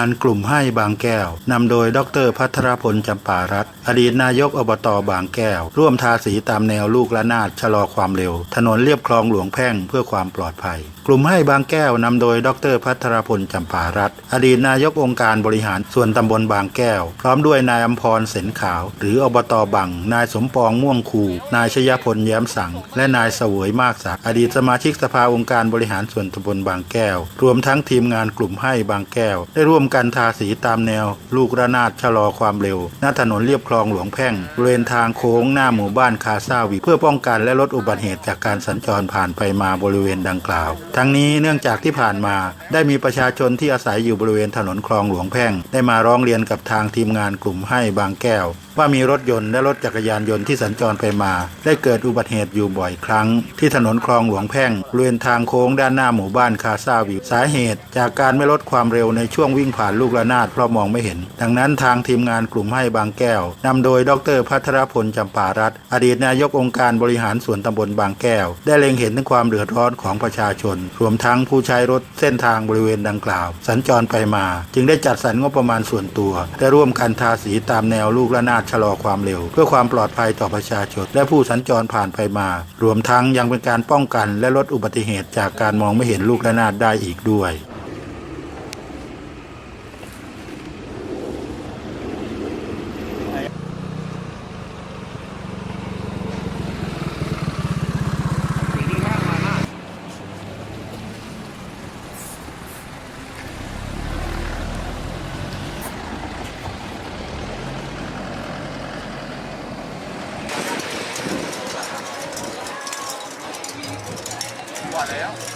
านกลุ่มให้บางแก้วนำโดยดรพัทรพลจำปารัตอดีตนายกอบตบางแก้ว ร่วมทาสีตามแนวลูกละนาดชะลอความเร็ว ถนนเลียบคลองหลวงแพ่งเพื่อความปลอดภัย กลุ่มให้บางแก้วนำโดยดรพัทรพลจำปารัตอดีตนายกองค์การบริหารส่วนตำบลบางแก้ว พร้อมด้วยนายอัมพรเสนขาว หรืออบตบัง นายสมปองม่วงคู นายชยพลแย้มสัง และนายเสวยมากศักดิ์อดีตสมาชิกสภาองค์การบริหารส่วนตำบลบางแก้ว รวมทั้งทีมงานกลุ่มให้บางแก้ว ได้ร่วมกันทาสีตามแนว ลูกระนาดชะลอความเร็ว หน้าถนนเลียบคลองหลวงแพ่งบริเวณทางโค้งหน้าหมู่บ้านคาซาวีเพื่อป้องกันและลดอุบัติเหตุจากการสัญจรผ่านไปมาบริเวณดังกล่าว ทั้งนี้เนื่องจากที่ผ่านมา ได้มีประชาชนที่อาศัยอยู่บริเวณถนนคลองหลวงแพ่ง ได้มาร้องเรียนกับทางทีมงานกลุ่มให้บางแก้วว่ามีรถยนต์และรถจักรยานยนต์ที่สัญจรไปมา ได้เกิดอุบัติเหตุอยู่บ่อยครั้ง ที่ถนนคลองหลวงแพ่งบริเวณทางโค้งด้านหน้าหมู่บ้านคาซาวิวสาเหตุ จากการไม่ลดความเร็วในช่วงวิ่งผ่านลูกระนาดเพราะมองไม่เห็น ดังนั้นทางทีมงานกลุ่มให้บางแก้ว นำโดยดรพัทรพลจำปารัตอดีตนายกองค์การบริหารส่วนตำบลบางแก้ว ได้เล็งเห็นถึงความเดือดร้อนของประชาชน รวมทั้งผู้ใช้รถเส้นทางบริเวณดังกล่าว สัญจรไปมา จึงได้จัดสรรงบประมาณส่วนตัว ได้ร่วมกันทาสีตามแนวลูกระนาดชะลอความเร็ว เพื่อความปลอดภัยต่อประชาชน และผู้สัญจรผ่านไปมา รวมทั้งยังเป็นการป้องกันและลดอุบัติเหตุจากการมองไม่เห็นลูกระนาดได้อีกด้วย 아니에요.